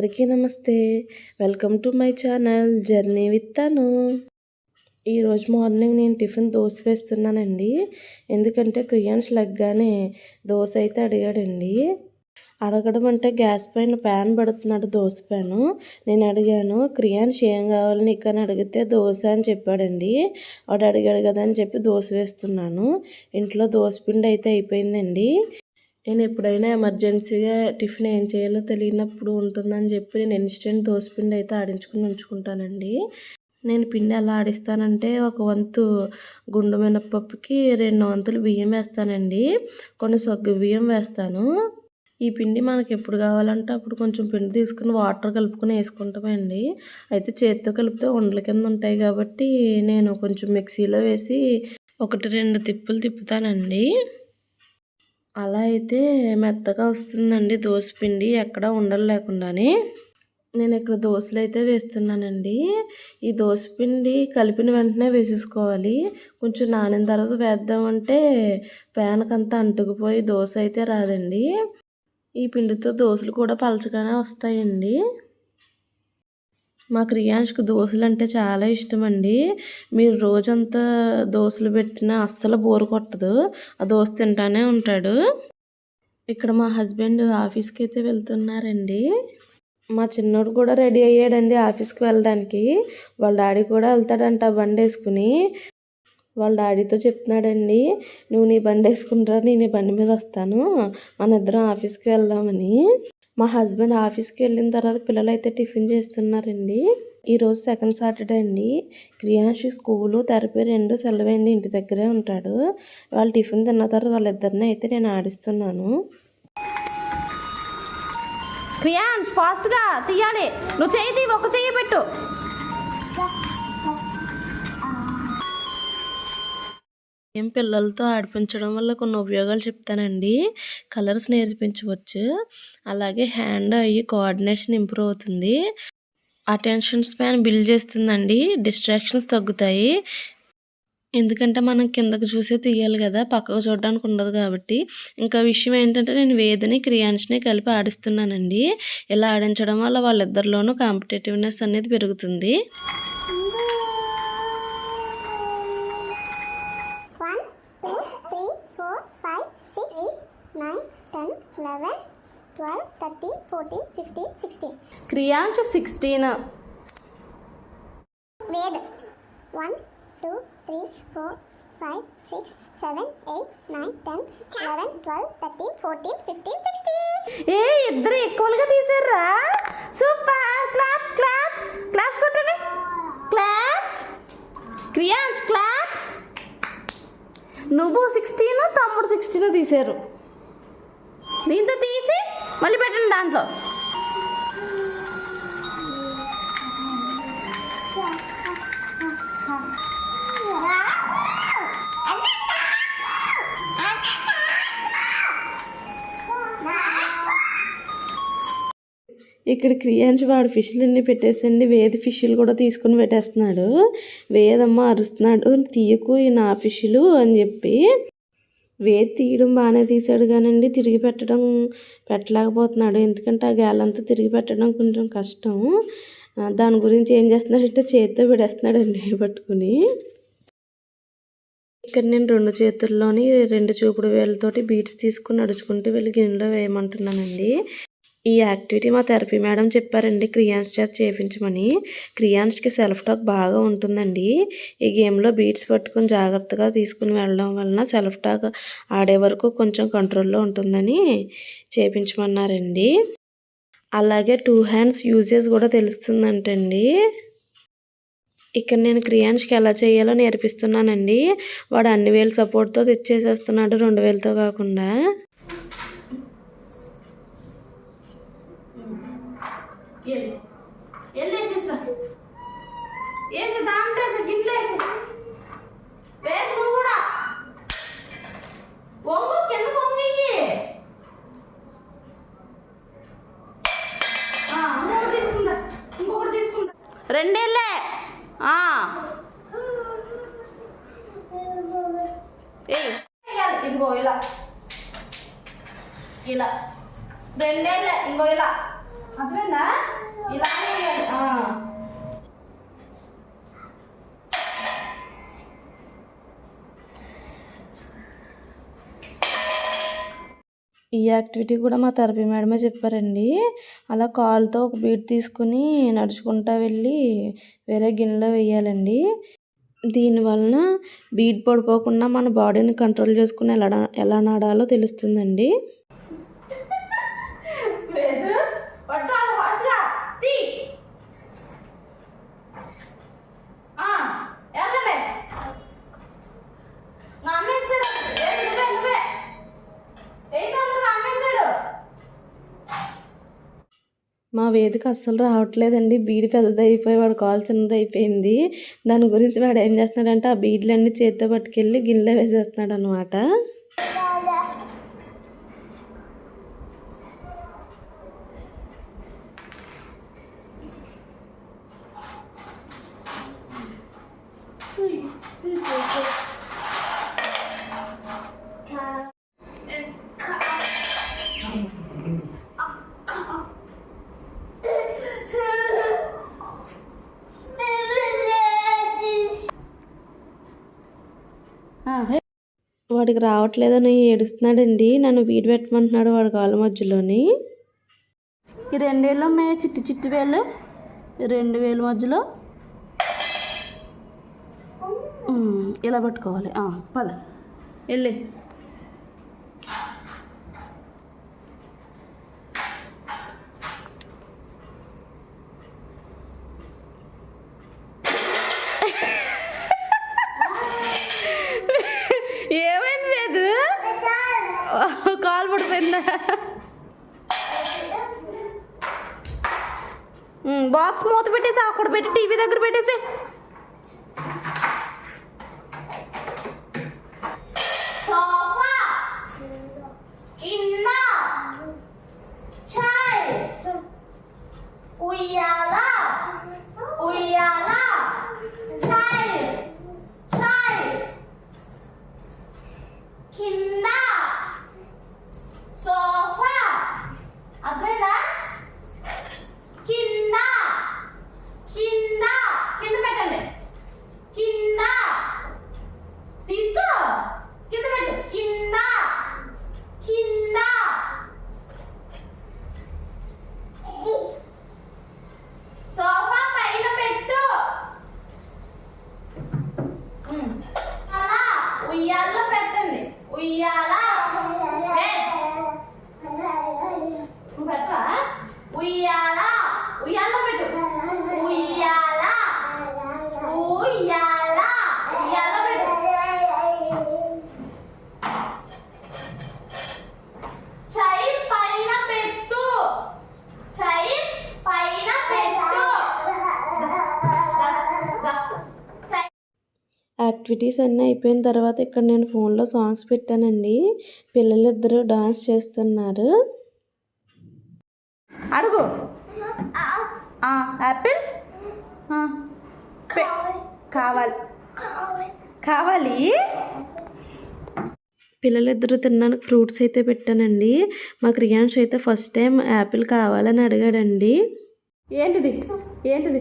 అందరికీ నమస్తే. Welcome to my channel journey with Tanu. ఈరోజు మార్నింగ్ నేను టిఫిన్ దోశ వేస్తున్నానండి. ఎందుకంటే క్రియాన్స్ లెగ్గానే దోశ అయితే అడిగాడండి. అడగడం అంటే గ్యాస్ పైన ప్యాన్ పడుతున్నాడు దోశ ప్యాను నేను అడిగాను క్రియాన్స్ ఏం కావాలి నీకు? అని అడిగితే దోశ అని చెప్పాడండి. వాడు అడిగాడు కదా అని చెప్పి దోశ వేస్తున్నాను. ఇంట్లో దోశ పిండి అయితే అయిపోయిందండి. నేను ఎప్పుడైనా ఎమర్జెన్సీగా టిఫిన్ ఏం చేయాలో తెలియనప్పుడు ఉంటుందని చెప్పి నేను ఇన్స్టెంట్ దోసపిండి అయితే ఆడించుకుని ఉంచుకుంటానండి. నేను పిండి ఎలా ఆడిస్తానంటే ఒక వంతు గుండు మినప్పప్పుకి రెండు వంతులు బియ్యం వేస్తానండి. కొన్ని సగ్గు బియ్యం వేస్తాను. ఈ పిండి మనకి ఎప్పుడు కావాలంటే అప్పుడు కొంచెం పిండి తీసుకుని వాటర్ కలుపుకొని వేసుకుంటామండి. అయితే చేతితో కలిపితే ఉండల కింద ఉంటాయి కాబట్టి నేను కొంచెం మిక్సీలో వేసి ఒకటి రెండు తిప్పులు తిప్పుతానండి. అలా అయితే మెత్తగా వస్తుందండి పిండి ఎక్కడ ఉండలు లేకుండానే నేను ఇక్కడ దోశలు అయితే వేస్తున్నానండి. ఈ పిండి కలిపిన వెంటనే వేసేసుకోవాలి. కొంచెం నానిన తర్వాత వేద్దామంటే ప్యాన్కి అంతా అంటుకుపోయి దోశ అయితే రాదండి. ఈ పిండితో దోశలు కూడా పలచగానే వస్తాయండి. మా క్రియాంష్కి దోశలు అంటే చాలా ఇష్టం అండి మీరు రోజంతా దోశలు పెట్టినా అస్సలు బోరు కొట్టదు. ఆ దోశ తింటానే ఉంటాడు. ఇక్కడ మా హస్బెండ్ ఆఫీస్కి అయితే వెళ్తున్నారండి. మా చిన్నోడు కూడా రెడీ అయ్యాడండి ఆఫీస్కి వెళ్ళడానికి. వాళ్ళ డాడీ కూడా వెళ్తాడంట బండి వేసుకుని. వాళ్ళ డాడీతో చెప్తున్నాడండి నువ్వు నీ బండి వేసుకుంటారా నేను నీ బండి మీద వస్తాను. మన ఇద్దరం ఆఫీస్కి వెళ్దామని. మా హస్బెండ్ ఆఫీస్కి వెళ్ళిన తర్వాత పిల్లలు అయితే టిఫిన్ చేస్తున్నారండి. ఈరోజు సెకండ్ సాటర్డే అండి. క్రియాంశి స్కూలు థెరపీ రెండు సెలవైంది ఇంటి దగ్గరే ఉంటాడు. వాళ్ళు టిఫిన్ తిన్న తర్వాత వాళ్ళిద్దరిని అయితే నేను ఆడిస్తున్నాను. క్రియాన్స్ ఫాస్ట్గా తీయాలి. నువ్వు చేయి ఒక చెయ్యి పెట్టు. ఏం పిల్లలతో ఆడిపించడం వల్ల కొన్ని ఉపయోగాలు చెప్తానండి. కలర్స్ నేర్పించవచ్చు. అలాగే హ్యాండ్ అయ్యి కోఆర్డినేషన్ ఇంప్రూవ్ అవుతుంది. అటెన్షన్ స్పాన్ బిల్డ్ చేస్తుందండి. డిస్ట్రాక్షన్స్ తగ్గుతాయి. ఎందుకంటే మనం కిందకు చూసే తీయాలి కదా పక్కకు చూడడానికి ఉండదు కాబట్టి. ఇంకా విషయం ఏంటంటే నేను వేదని క్రియాన్స్ని కలిపి ఆడిస్తున్నానండి. ఇలా ఆడించడం వల్ల వాళ్ళిద్దరిలోనూ కాంపిటేటివ్నెస్ అనేది పెరుగుతుంది. Eleven twelve thirteen fourteen fifteen sixteen Kriyanshu sixteen Ved one two three four five six seven eight nine ten eleven twelve thirteen fourteen fifteen sixteen. ఏ ఇద్దరు ఎక్కువగా తీసారా సూపర్. క్లాప్స్ క్లాప్స్ క్లాప్స్ కొట్టండి. క్లాప్స్ క్రియాంశ్ క్లాప్స్ నువ్వు sixteen తమ్ముడు sixteen తీశారు. దీంతో తీసి మళ్ళీ పెట్టండి దాంట్లో. ఇక్కడ క్రియాన్స్ వాడు ఫిష్లన్నీ పెట్టేసండి వేది ఫిష్లు కూడా తీసుకుని పెట్టేస్తున్నాడు. వేదమ్మ అరుస్తున్నాడు తీయకు ఈ నా ఫిష్లు అని చెప్పి. వేది తీయడం బాగానే తీసాడు కానండి తిరిగి పెట్టడం పెట్టలేకపోతున్నాడు. ఎందుకంటే ఆ గాలంతా తిరిగి పెట్టడం కొంచెం కష్టం. దాని గురించి ఏం చేస్తున్నాడంటే చేతితో పెడేస్తున్నాడండి పట్టుకుని. ఇక్కడ నేను రెండు చేతుల్లోని రెండు చూపుడు వేలతోటి బీట్స్ తీసుకుని నడుచుకుంటూ వెళ్ళి గిన్నెలో వేయమంటున్నానండి. ఈ యాక్టివిటీ మా థెరపీ మేడం చెప్పారండి క్రియాన్స్ చేత చేయించమని క్రియాన్స్కి సెల్ఫ్ టాక్ బాగా ఉంటుందండి. ఈ గేమ్లో బీట్స్ పట్టుకుని జాగ్రత్తగా తీసుకుని వెళ్ళడం వలన సెల్ఫ్ టాక్ ఆడే వరకు కొంచెం కంట్రోల్లో ఉంటుందని చేయించమన్నారండి అలాగే టూ హ్యాండ్స్ యూజెస్ కూడా తెలుస్తుందంటండి. ఇక్కడ నేను క్రియాన్స్కి ఎలా చేయాలో నేర్పిస్తున్నానండి. వాడు అన్ని వేలు సపోర్ట్తో తెచ్చేసేస్తున్నాడు రెండు వేలతో కాకుండా. ఎల్లు ఎల్లేసేసా వేసి దాంట్లో వేసి గిన్నెలో వేసి వేసి నువ్వు కూడా వంగు కింద వంగి ఇంకొకటి తీసుకుంటా ఇంకొకటి తీసుకుంటా రెండేళ్ళే ఇదిగో ఇలా ఇలా రెండేళ్ళే ఇంకో ఇలా అర్థమైందా ఇలా వేయాలి. ఆ. ఈ యాక్టివిటీ కూడా మా థెరపీ మేడమే చెప్పారండి. అలా కాలుతో ఒక బీట్ తీసుకుని నడుచుకుంటా వెళ్ళి వేరే గిన్నెలో వేయాలండి. దీనివలన బీట్ పడిపోకుండా మన బాడీని కంట్రోల్ చేసుకుని ఎలా ఎలా నాడాలో తెలుస్తుందండి. వెళ్ళండి. మా వేదిక అస్సలు రావట్లేదండి. బీడి పెద్దదైపోయి వాడు కాల్ చిన్నది అయిపోయింది దాని గురించి వాడు ఏం చేస్తున్నాడంటే ఆ బీడ్లన్నీ చేత్తో పట్టుకెళ్ళి గిన్నెలో వేసేస్తున్నాడు అనమాట వాడికి రావట్లేదని ఏడుస్తున్నాడండి. నన్ను వీడి పెట్టమంటున్నాడు వాడి కాళ్ళ మధ్యలోని. ఈ రెండేళ్ళు ఉన్నాయి చిట్టి చిట్టి వేళ్ళు? రెండు వేలు మధ్యలో? ఇలా పట్టుకోవాలి. పద. వెళ్ళి. పెట్టేసి అక్కడ పెట్టి టీవీ దగ్గర పెట్టేసి. సోఫా కింద చాయ్. ఉయ్యాల ఉయ్యాల చాయ్ చాయ్. కింద సోఫా అర్థమైందా కింద కింద కింద పెట్టండి కింద తీసుకో కింద పెట్టు కింద కింద సోఫా పైన పెట్టు ఉమ్. అలా ఉయ్యాల్లో పెట్టండి. ఉయ్యాల? యాక్టివిటీస్ అన్నీ అయిపోయిన తర్వాత ఇక్కడ నేను ఫోన్లో సాంగ్స్ పెట్టానండి. పిల్లలిద్దరూ డాన్స్ చేస్తున్నారు. అడుగు. యాపిల్? కావాలి. కావాలి? పిల్లలిద్దరూ తినడానికి ఫ్రూట్స్ అయితే పెట్టానండి. మా క్రియాంష్ అయితే ఫస్ట్ టైం యాపిల్ కావాలని అడిగాడండి. ఏంటిది? ఏంటిది?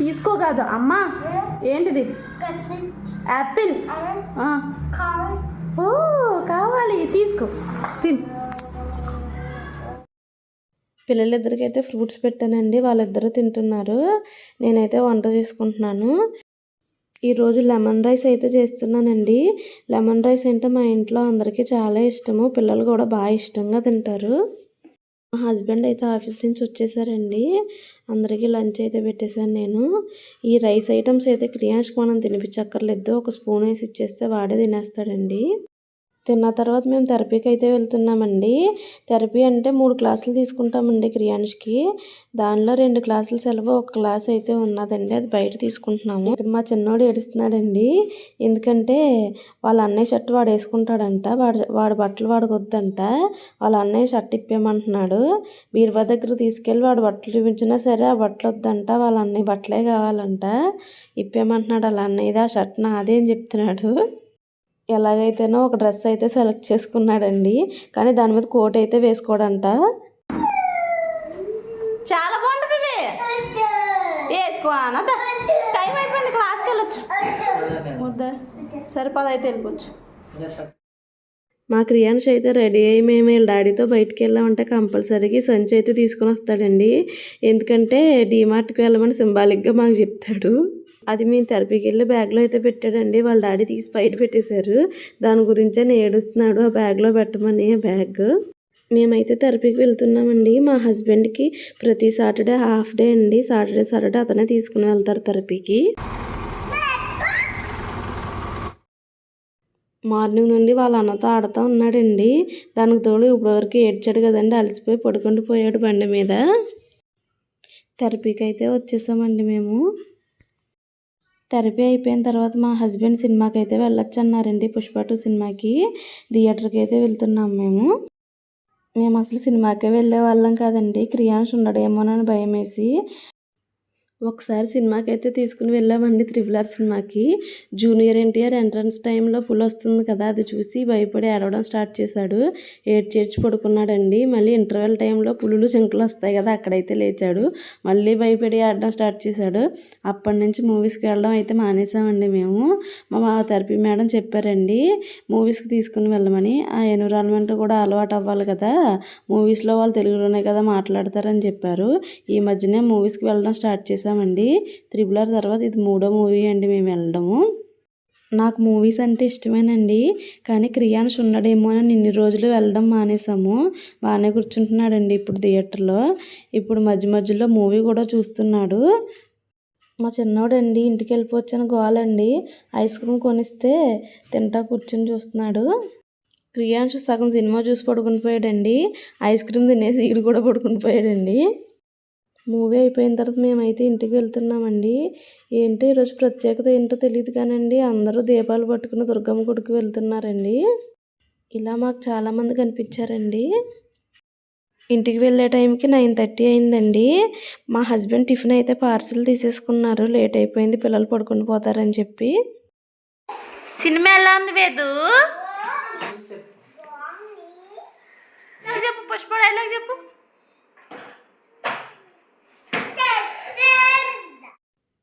తీసుకో కాదు అమ్మా ఏంటిది? యాపిల్. ఆ. ఓ కావాలి. తీసుకో. తిన్. పిల్లలిద్దరికి అయితే ఫ్రూట్స్ పెట్టానండి. వాళ్ళిద్దరూ తింటున్నారు. నేనైతే వంట చేసుకుంటున్నాను. ఈరోజు లెమన్ రైస్ అయితే చేస్తున్నానండి. లెమన్ రైస్ అంటే మా ఇంట్లో అందరికీ చాలా ఇష్టము. పిల్లలు కూడా బాగా ఇష్టంగా తింటారు. మా హస్బెండ్ అయితే ఆఫీస్ నుంచి వచ్చేసారండి. అందరికీ లంచ్ అయితే పెట్టేశాను నేను. ఈ రైస్ ఐటమ్స్ అయితే క్రియాన్స్కి మనం తినిపించక్కర్లేదు. ఒక స్పూన్ వేసి ఇచ్చేస్తే వాడే తినేస్తాడండి. తిన్న తర్వాత మేము థెరపీకి అయితే వెళ్తున్నామండి. థెరపీ అంటే మూడు క్లాసులు తీసుకుంటామండి క్రియాన్ష్కి దానిలో రెండు క్లాసులు సెలవు ఒక క్లాస్ అయితే ఉన్నదండి. అది బయట తీసుకుంటున్నాము. ఇక్కడ మా చిన్నోడు ఏడుస్తున్నాడండి. ఎందుకంటే వాళ్ళ అన్నయ్య షర్ట్ వాడు వేసుకుంటాడంట వాడు వాడి బట్టలు వాడుకొద్దంట వాళ్ళ అన్నయ్య షర్ట్ ఇప్పేయమంటున్నాడు. బీరువా దగ్గర తీసుకెళ్ళి వాడు బట్టలు చూపించినా సరే ఆ బట్టలు వద్దంట. వాళ్ళ అన్నయ్య బట్టలే కావాలంట. ఇప్పేయమంటున్నాడు. వాళ్ళ అన్నయ్యది? ఆ షర్ట్ నాదే అని చెప్తున్నాడు. ఎలాగైతేనో ఒక డ్రెస్ అయితే సెలెక్ట్ చేసుకున్నాడండి. కానీ దాని మీద కోట్ అయితే వేసుకోడంట. చాలా బాగుంటుంది ఇది. వేసుకో అన్నదా టైం అయిపోయింది క్లాస్కి వెళ్ళొచ్చు. ముద్ద సరిపద అయితే వెళ్ళిపోవచ్చు. మా క్రియాన్ష్ అయితే రెడీ అయ్యి మేము వీళ్ళ డాడీతో బయటికి వెళ్ళామంటే కంపల్సరీగా సంచి అయితే తీసుకుని వస్తాడండి. ఎందుకంటే డీమార్ట్కి వెళ్ళమని సింబాలిక్గా మాకు చెప్తాడు. అది మేము థెరపీకి వెళ్ళి బ్యాగ్లో అయితే పెట్టాడండి. వాళ్ళ డాడీ తీసి బయట పెట్టేశారు. దాని గురించే ఏడుస్తున్నాడు. ఆ బ్యాగ్లో పెట్టమని ఆ బ్యాగ్. మేమైతే థెరపీకి వెళ్తున్నామండి. మా హస్బెండ్కి ప్రతి సాటర్డే హాఫ్ డే అండి. సాటర్డే సాటర్డే అతనే తీసుకుని వెళ్తారు థెరపీకి మార్నింగ్ నుండి వాళ్ళ అన్నతో ఆడుతూ ఉన్నాడండి. దానికి తోడు ఇప్పటివరకు ఏడ్చాడు కదండి. అలసిపోయి పడుకుంటూ పోయాడు బండి మీద. థెరపీకి అయితే వచ్చేసామండి మేము. థెరపీ అయిపోయిన తర్వాత మా హస్బెండ్ సినిమాకి అయితే వెళ్ళొచ్చు అన్నారండి పుష్ప టూ సినిమాకి థియేటర్కి అయితే వెళ్తున్నాం మేము. మేము అసలు సినిమాకే వెళ్ళే వాళ్ళం కాదండి. క్రియాన్స్ ఉండడేమోనని భయం వేసి ఒకసారి సినిమాకి అయితే తీసుకుని వెళ్ళామండి త్రిబుల్ ఆర్ సినిమాకి. జూనియర్ ఎన్టీఆర్ ఎంట్రన్స్ టైంలో ఫుల్ వస్తుంది కదా అది చూసి భయపడి ఏడవడం స్టార్ట్ చేశాడు. ఏడ్చేడ్చి పడుకున్నాడండి. మళ్ళీ ఇంటర్వెల్ టైంలో పులులు చెంకులు వస్తాయి కదా అక్కడైతే లేచాడు. మళ్ళీ భయపడి ఆడడం స్టార్ట్ చేశాడు. అప్పటి నుంచి మూవీస్కి వెళ్ళడం అయితే మానేసామండి మేము. మా థెరపీ మేడం చెప్పారండి మూవీస్కి తీసుకుని వెళ్ళమని. ఆ ఎన్విరాన్మెంట్ కూడా అలవాటు అవ్వాలి కదా మూవీస్లో వాళ్ళు తెలుగులోనే కదా మాట్లాడతారని చెప్పారు. ఈ మధ్యనే మూవీస్కి వెళ్ళడం స్టార్ట్ చేసామండి త్రిబుల్ ఆర్ తర్వాత ఇది మూడో మూవీ అండి మేము వెళ్ళడము. నాకు మూవీస్ అంటే ఇష్టమేనండి. కానీ క్రియాన్స్ ఉన్నాడేమో అని ఇన్ని రోజులు వెళ్ళడం మానేసాము. బాగానే కూర్చుంటున్నాడండి ఇప్పుడు థియేటర్లో. ఇప్పుడు మధ్య మధ్యలో మూవీ కూడా చూస్తున్నాడు. మా చిన్నోడండి ఇంటికి వెళ్ళిపోవచ్చని గోలండి. ఐస్ క్రీమ్ కొనిస్తే తింటా కూర్చొని చూస్తున్నాడు. క్రియాంశు సగం సినిమా చూసి పడుకుని పోయాడండి. ఐస్ క్రీమ్ తినేసి ఈడు కూడా పడుకుని పోయాడండి. మూవీ అయిపోయిన తర్వాత మేమైతే ఇంటికి వెళ్తున్నామండి. ఏంటో ఈరోజు ప్రత్యేకత ఏంటో తెలియదు కానండి. అందరూ దీపాలు పట్టుకుని దుర్గమ్మ గుడికి వెళ్తున్నారండి. ఇలా మాకు చాలామంది కనిపించారండి. ఇంటికి వెళ్ళే టైంకి నైన్ థర్టీ అయిందండి. మా హస్బెండ్ టిఫిన్ అయితే పార్సిల్ తీసేసుకున్నారు. లేట్ అయిపోయింది. పిల్లలు పడుకుని పోతారని చెప్పి. సినిమా ఎలా ఉంది వేదు? చెప్పు పుష్ప డైలాగ్ చెప్పు.